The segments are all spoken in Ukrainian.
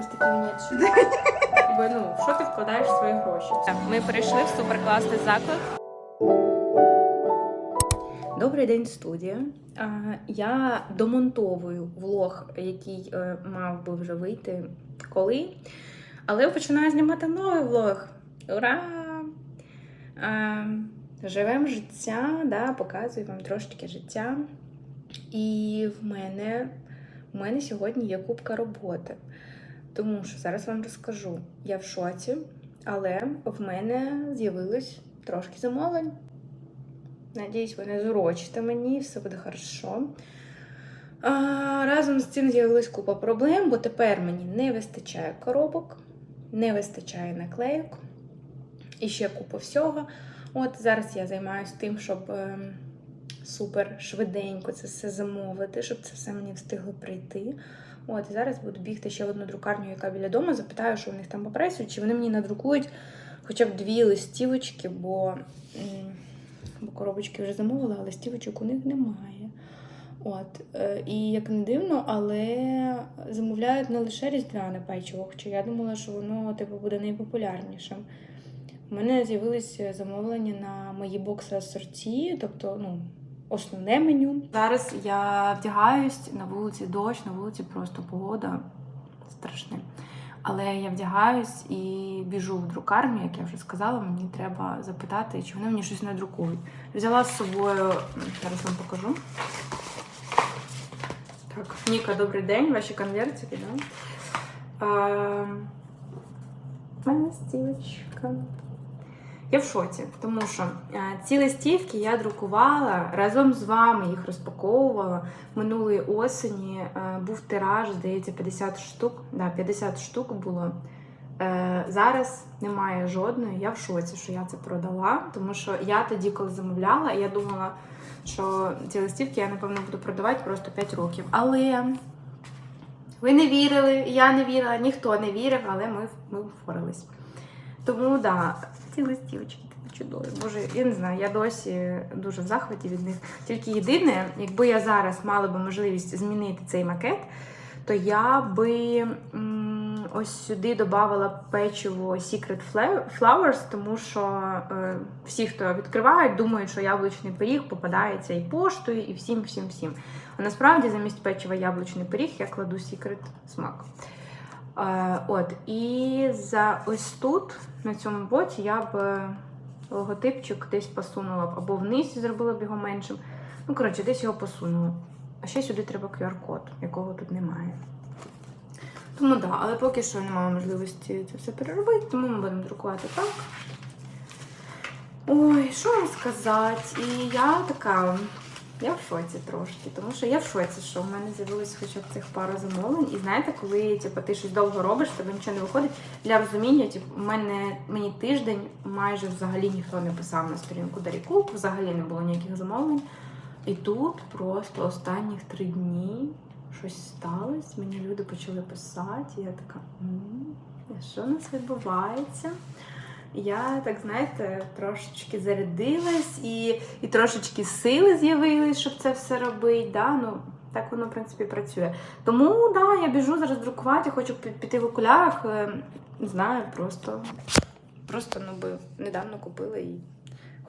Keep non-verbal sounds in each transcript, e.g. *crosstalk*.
Ось мінет. *laughs* Бо ну, що ти вкладаєш в свої гроші? Ми перейшли в суперкласний заклад. Добрий день, студія. Я домонтовую влог, який е, мав би вже вийти коли. Але я починаю знімати новий влог. Ура! Живемо життя, да, показую вам трошки життя. І в мене, в мене сьогодні є купка роботи. Тому що зараз вам розкажу. Я в шоці, але в мене з'явилось трошки замовлень. Надіюсь, ви не зурочите мені, все буде хорошо. А, разом з цим з'явилась купа проблем, бо тепер мені не вистачає коробок, не вистачає наклейок і ще купа всього. От зараз я займаюся тим, щоб ем, супер швиденько це все замовити, щоб це все мені встигло прийти. От, і зараз буду бігти ще в одну друкарню, яка біля дому. Запитаю, що в них там по пресу, чи вони мені надрукують хоча б дві листівочки, бо, бо коробочки вже замовила, а листівочок у них немає. От, е, і як не дивно, але замовляють не лише різдвяне печиво, хоча я думала, що воно типу буде найпопулярнішим. У мене з'явилися замовлення на мої бокси асорті, тобто, ну, основне меню. Зараз я вдягаюсь на вулиці дощ, на вулиці просто погода страшне. Але я вдягаюсь і біжу в друкарню, як я вже сказала, мені треба запитати, чи вони мені щось не друкують. Взяла з собою, зараз вам покажу. Так, Ніка, добрий день, ваші конвертики, да? А, стілечка. Я в шоці, тому що ці листівки я друкувала разом з вами, їх розпаковувала минулої осені. е, Був тираж, здається, 50 штук. Да, 50 штук було. Е, Зараз немає жодної. Я в шоці, що я це продала, тому що я тоді, коли замовляла, я думала, що ці листівки я, напевно, буду продавати просто 5 років. Але ви не вірили, я не вірила, ніхто не вірив, але ми, ми впорались. Тому да, ці листівочки такі чудові. Боже, я не знаю, я досі дуже в захваті від них. Тільки єдине, якби я зараз мала би можливість змінити цей макет, то я би ось сюди додавала печиво Secret Flowers, тому що е, всі, хто відкривають, думають, що яблучний пиріг попадається і поштою, і всім, всім, всім. А насправді замість печива яблучний пиріг я кладу Secret смак. От, і за ось тут, на цьому боці, я б е, логотипчик десь посунула б або вниз зробила б його меншим. Ну, коротше, десь його посунула. А ще сюди треба QR-код, якого тут немає. Тому так, да, але поки що немає можливості це все переробити, тому ми будемо друкувати так. Ой, що вам сказати? І я така. Я в шоці трошки, тому що я в шоці, що в мене з'явилось хоча б цих пару замовлень. І знаєте, коли типу, ти щось довго робиш, тебе нічого не виходить. Для розуміння, типу, мене мені тиждень майже взагалі ніхто не писав на сторінку Даріку, взагалі не було ніяких замовлень. І тут просто останніх три дні щось сталося. Мені люди почали писати. І я така, «М, а що у нас відбувається? Я так знаєте, трошечки зарядилась і, і трошечки сили з'явились, щоб це все робити. Да? Ну, так воно, в принципі, працює. Тому да, я біжу зараз друкувати, хочу піти в окулярах. е, Не знаю, просто, просто ну, би недавно купила і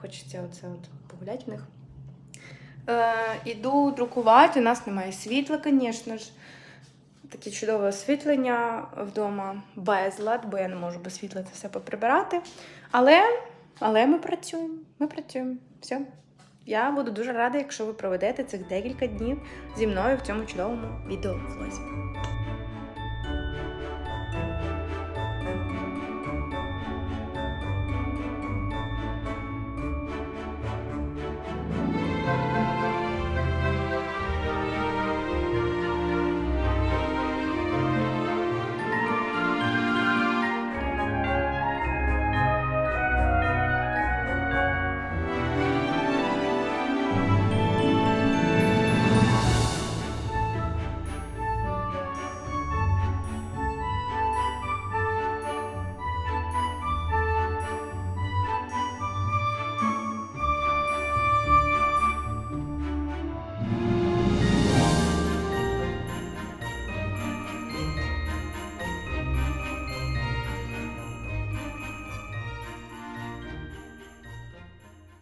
хочеться оце от погуляти в них. Е, іду друкувати, у нас немає світла, звісно ж. Таке чудове освітлення вдома безлад, бо я не можу без світла це все поприбирати. Але, але ми працюємо. Ми працюємо. Все. Я буду дуже рада, якщо ви проведете цих декілька днів зі мною в цьому чудовому відеовлозі.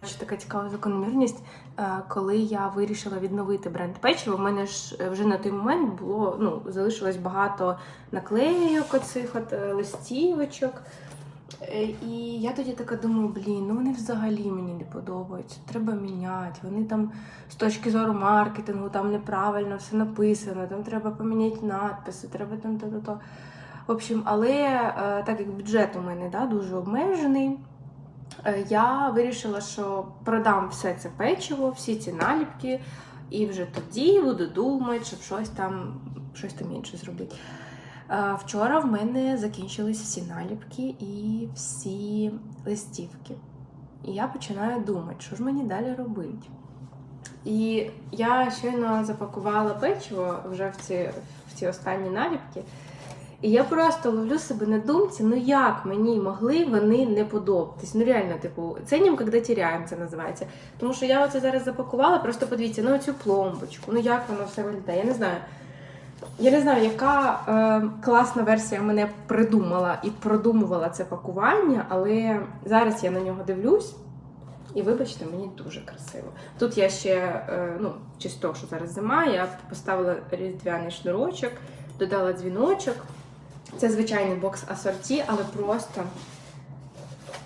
Речі, така цікава закономірність. Е, Коли я вирішила відновити бренд печива, в мене ж е, вже на той момент було ну, залишилось багато наклейок, оцих от е, листівочок. І я тоді така думаю, блін, ну вони взагалі мені не подобаються. Треба міняти. Вони там з точки зору маркетингу там неправильно все написано, там треба поміняти надписи, треба там то-то-то. В общем, але так як бюджет у мене да, дуже обмежений, я вирішила, що продам все це печиво, всі ці наліпки, і вже тоді буду думати, щоб щось там, щось там інше зробити. Е, Вчора в мене закінчились всі наліпки і всі листівки. І я починаю думати, що ж мені далі робити. І я щойно запакувала печиво вже в ці, в ці останні наліпки. І я просто ловлю себе на думці, ну як мені могли вони не подобатись. Ну реально, типу, ценім, коли тіряємо, це називається. Тому що я оце зараз запакувала, просто подивіться, ну цю пломбочку, ну як воно все виглядає. Я не знаю. Я не знаю, яка е, класна версія мене придумала і продумувала це пакування, але зараз я на нього дивлюсь. І вибачте, мені дуже красиво. Тут я ще, е, ну, того, що зараз зима, я поставила різдвяний шнурочок, додала дзвіночок. Це звичайний бокс асорті, але просто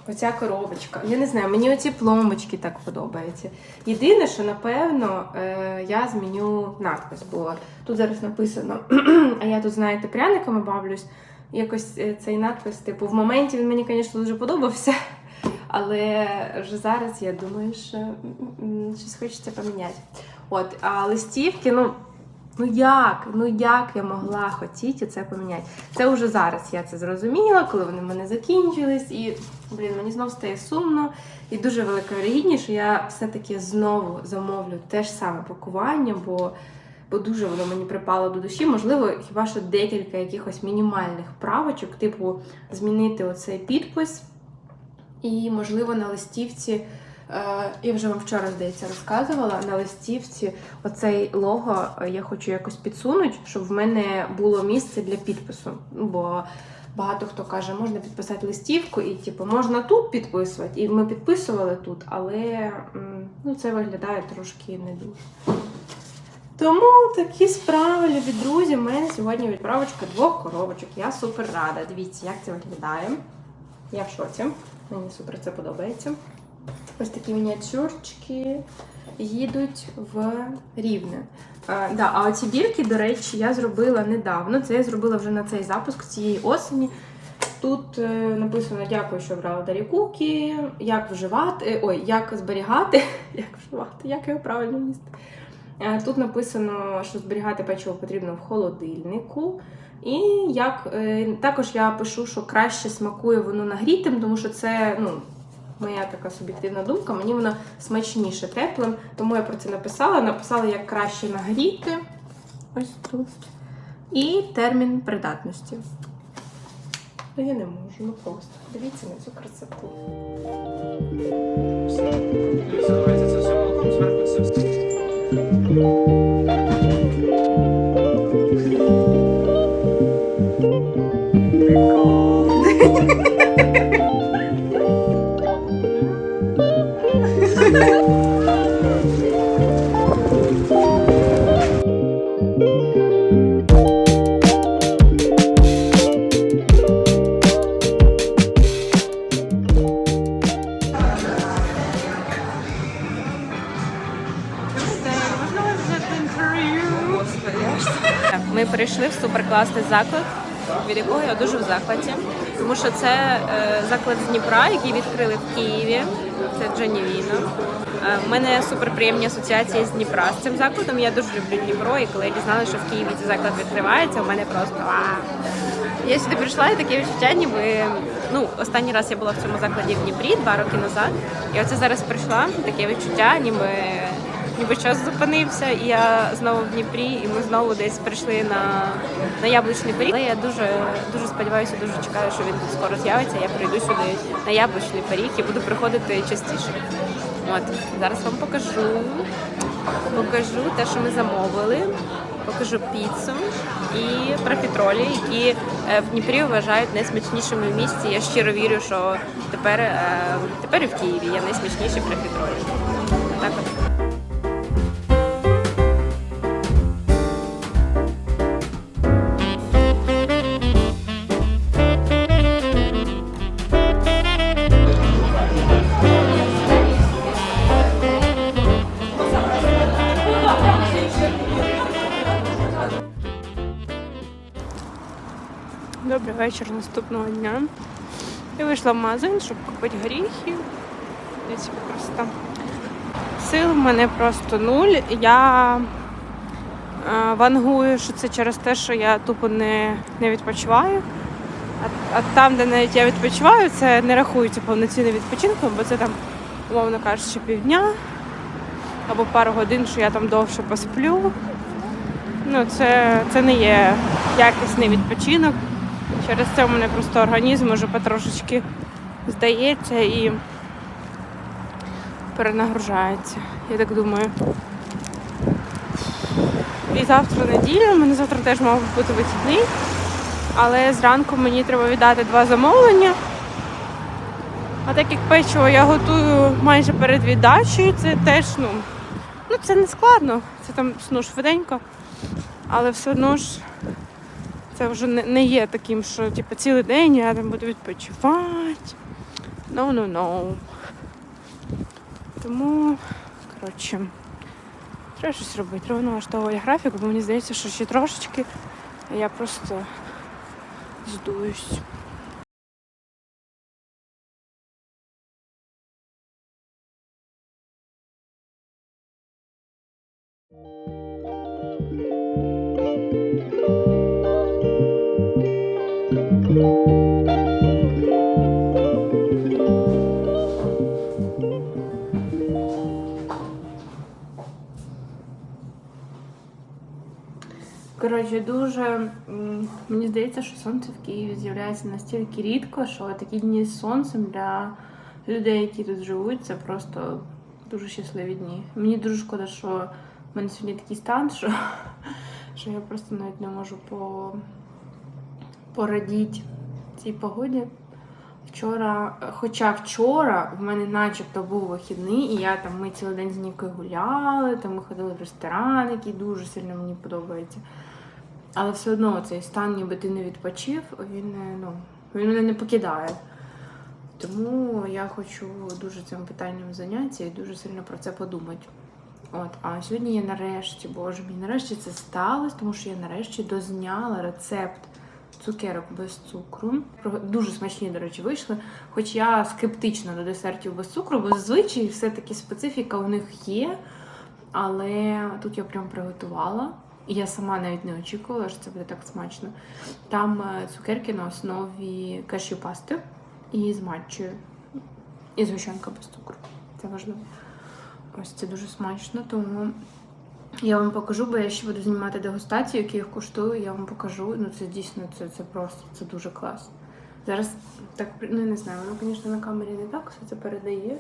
оця коробочка. Я не знаю, мені оці пломбочки так подобаються. Єдине, що напевно е, я зміню надпис, бо тут зараз написано, *clears throat* а я тут, знаєте, пряниками бавлюсь. Якось е, цей надпис, типу, в моменті він мені, звісно, дуже подобався. *laughs* Але вже зараз я думаю, що щось хочеться поміняти. От, а листівки, ну. Ну як? Ну як я могла хотіти це поміняти? Це вже зараз я це зрозуміла, коли вони в мене закінчились, і блін, мені знов стає сумно. І дуже велика вірогідність, що я все-таки знову замовлю те ж саме пакування, бо, бо дуже воно мені припало до душі. Можливо, хіба що декілька якихось мінімальних правочок, типу змінити оцей підпис. І, можливо, на листівці, я вже вам вчора, здається, розказувала, на листівці оцей лого е, я хочу якось підсунути, щоб в мене було місце для підпису. Ну, Бо багато хто каже, можна підписати листівку, і типу, можна тут підписувати. І ми підписували тут, але ну, це виглядає трошки не дуже. Тому такі справи, любі друзі. У мене сьогодні відправочка двох коробочок. Я супер рада. Дивіться, як це виглядає. Я в шоці. Мені супер це подобається. Ось такі мініатюрчики їдуть в Рівне. А, да, а оці бірки, до речі, я зробила недавно. Це я зробила вже на цей запуск цієї осені. Тут е, написано дякую, що брала Дарі Кукі, як вживати, е, ой, як зберігати, *laughs* як вживати, як його правильно їсти. Е, Тут написано, що зберігати печиво потрібно в холодильнику. І як також я пишу, що краще смакує воно нагрітим, тому що це ну, моя така суб'єктивна думка, мені воно смачніше теплим. Тому я про це написала. Написала, як краще нагріти. Ось тут. І термін придатності. Ну, я не можу, ну просто. Дивіться на цю красоту. Все це все. Суперкласний заклад, від якого я дуже в захваті. Тому що це е, заклад з Дніпра, який відкрили в Києві. Це Джанівіно. Е, У мене суперприємні асоціації з Дніпра з цим закладом. Я дуже люблю Дніпро, і коли я дізналася, що в Києві цей заклад відкривається, у мене просто вау. Я сюди прийшла і таке відчуття, ніби ну останній раз я була в цьому закладі в Дніпрі два роки назад. І оце зараз прийшла таке відчуття, ніби ніби час зупинився, і я знову в Дніпрі, і ми знову десь прийшли на, на яблучний пиріг. Але я дуже дуже сподіваюся, дуже чекаю, що він тут скоро з'явиться. Я прийду сюди на яблучний пиріг і буду приходити частіше. От зараз вам покажу. Покажу те, що ми замовили. Покажу піцу і профітролі, які е, в Дніпрі вважають найсмачнішими в місті. Я щиро вірю, що тепер, е, тепер і в Києві є найсмачніші профітролі. Так от. Наступного дня. Я вийшла в магазин, щоб купити горіхи. Десь просто сил в мене просто нуль. Я е, вангую, що це через те, що я тупо не, не відпочиваю. А, а там, де навіть я відпочиваю, це не рахується повноцінним відпочинком, бо це там, умовно кажучи, півдня або пару годин, що я там довше посплю. Ну, це, це не є якісний відпочинок. Через це у мене просто організм уже потрошечки здається і перенагружається. Я так думаю. І завтра неділя, у мене завтра теж мав бути вихідний, але зранку мені треба віддати два замовлення. А так як печиво я готую майже перед віддачею, це теж, ну, ну це не складно, це там ну, швиденько, але все одно ж це вже не, є таким, що типу, цілий день я там буду відпочивати. No, no, no. Тому, коротше, треба щось робити. Треба налаштовувати графік, бо мені здається, що ще трошечки я просто здуюсь. Коротше, дуже мені здається, що сонце в Києві з'являється настільки рідко, що такі дні з сонцем для людей, які тут живуть, це просто дуже щасливі дні. Мені дуже шкода, що в мене сьогодні такий стан, що, *laughs* що я просто навіть не можу по, порадіти цій погоді. Вчора, хоча вчора в мене начебто був вихідний, і я там ми цілий день з Нікою гуляли, там ми ходили в ресторан, який дуже сильно мені подобається. Але все одно цей стан, ніби ти не відпочив, він, е, ну, він мене не покидає. Тому я хочу дуже цим питанням зайнятися і дуже сильно про це подумати. От, а сьогодні я нарешті, боже мій, нарешті це сталося, тому що я нарешті дозняла рецепт цукерок без цукру. Дуже смачні, до речі, вийшли. Хоч я скептична до десертів без цукру, бо зазвичай все-таки специфіка у них є. Але тут я прям приготувала. І я сама навіть не очікувала, що це буде так смачно. Там е, цукерки на основі кешю пасти і з матчею. І згущенка без цукру. Це важливо. Ось це дуже смачно, тому я вам покажу, бо я ще буду знімати дегустацію, які їх куштую, я вам покажу. Ну це дійсно це, це просто це дуже клас. Зараз так ну не знаю, воно, звісно, на камері не так все це передає,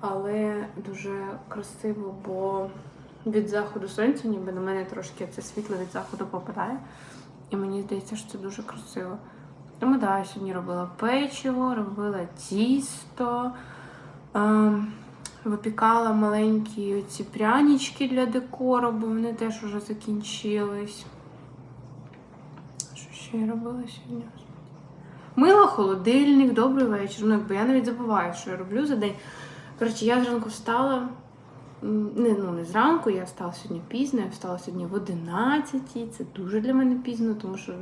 але дуже красиво, бо від заходу сонця, ніби на мене трошки це світло від заходу попадає. І мені здається, що це дуже красиво. Тому да, я сьогодні робила печиво, робила тісто. Ем, Випікала маленькі ці прянички для декору, бо вони теж вже закінчились. Що ще я робила сьогодні? Мила холодильник, добрий вечір. Ну, якби я навіть забуваю, що я роблю за день. Коротше, я зранку встала. Не, ну, не зранку, я встала сьогодні пізно, я встала сьогодні в 11. Це дуже для мене пізно, тому що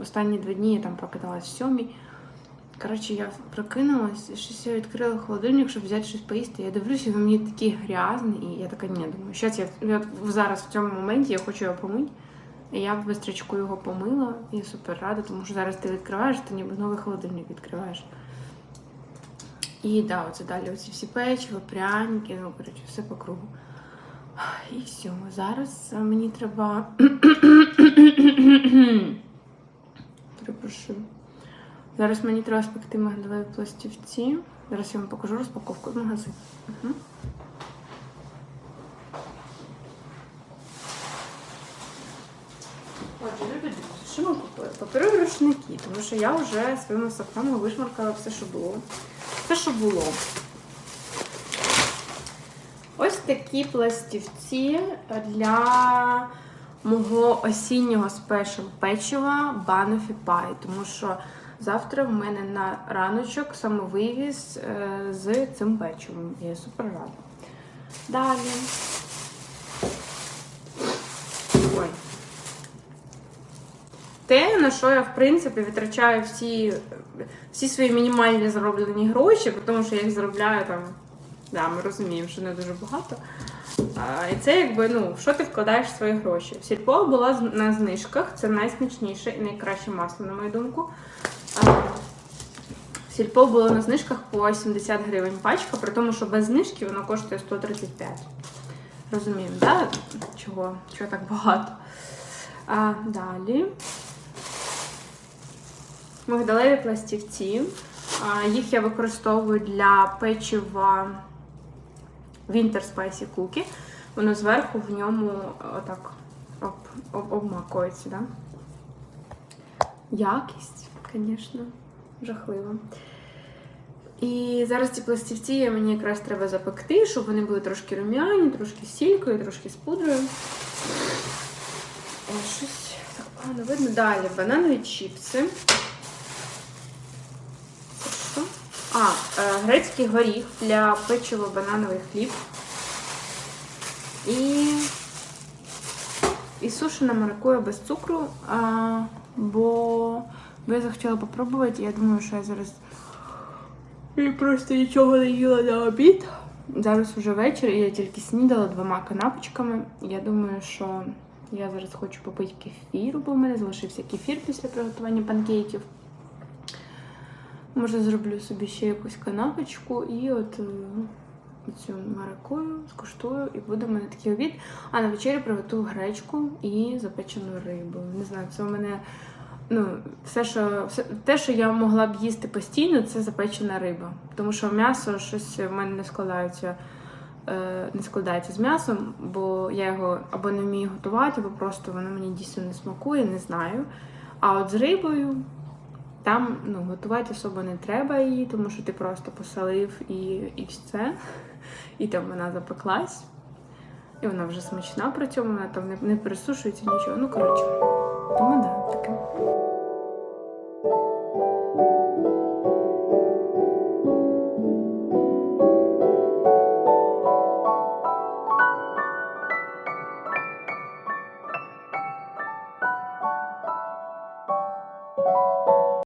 останні два дні я там прокидалась в 7. Коротше, я прокинулась, щось я відкрила холодильник, щоб взяти щось поїсти. Я дивлюся, він мені такий грязний, і я така, ні, думаю, щас я, я зараз в цьому моменті я хочу його помити. І я бистрячку його помила, і супер рада, тому що зараз ти відкриваєш, ти ніби новий холодильник відкриваєш. І да, оце далі оці всі печиво, пряники, ну, коротше, все по кругу. І все, зараз е, мені треба. *coughs* Перепрошую. Зараз мені треба спекти мигдалеві пластівці. Зараз я вам покажу розпаковку з магазину. Угу. Отже, друзі, що ми купили? Паперові рушники, тому що я вже своїми софтами вишмаркала все, що було. Все, що було. Ось такі пластівці для мого осіннього спешл печива Банофі Пай, тому що завтра в мене на раночок самовивіз е, з цим печивом. Я супер рада. Далі. Ой. На що я, в принципі, витрачаю всі, всі свої мінімальні зароблені гроші, тому що я їх заробляю там. Да, ми розуміємо, що не дуже багато. А, і це якби, ну, що ти вкладаєш в свої гроші. Сільпо була на знижках, це найсмачніше і найкраще масло, на мою думку. А, Сільпо було на знижках по 70 гривень пачка, при тому, що без знижки воно коштує 135. Розуміємо, да? Чого, чого так багато. А, далі. Мигдалеві пластівці. Їх я використовую для печива Winter Spicy Cookie. Воно зверху в ньому е, отак об, об, обмакується, да? Якість, звісно, жахлива. І зараз ці пластівці мені якраз треба запекти, щоб вони були трошки рум'яні, трошки сількою, трошки з пудрою. О, щось так погано видно. Далі бананові чіпси. Це що? А, е, грецький горіх для печива банановий хліб. І, і сушена маракуя без цукру, а, бо, я захотіла попробувати. Я думаю, що я зараз і просто нічого не їла на обід. Зараз уже вечір, і я тільки снідала двома канапочками. Я думаю, що я зараз хочу попити кефіру, бо в мене залишився кефір після приготування панкейків. Може, зроблю собі ще якусь канапочку і от е, цю маракую скуштую, і буде в мене такий обід. А на вечері приготую гречку і запечену рибу. Не знаю, це у мене. Ну, все, що все, те, що я могла б їсти постійно, це запечена риба. Тому що м'ясо щось в мене не складається, е, не складається з м'ясом, бо я його або не вмію готувати, або просто воно мені дійсно не смакує, не знаю. А от з рибою там ну, готувати особо не треба її, тому що ти просто посолив і, і все. І там вона запеклась. І вона вже смачна при цьому, вона там не, не пересушується нічого. Ну, коротше, тому да, таке.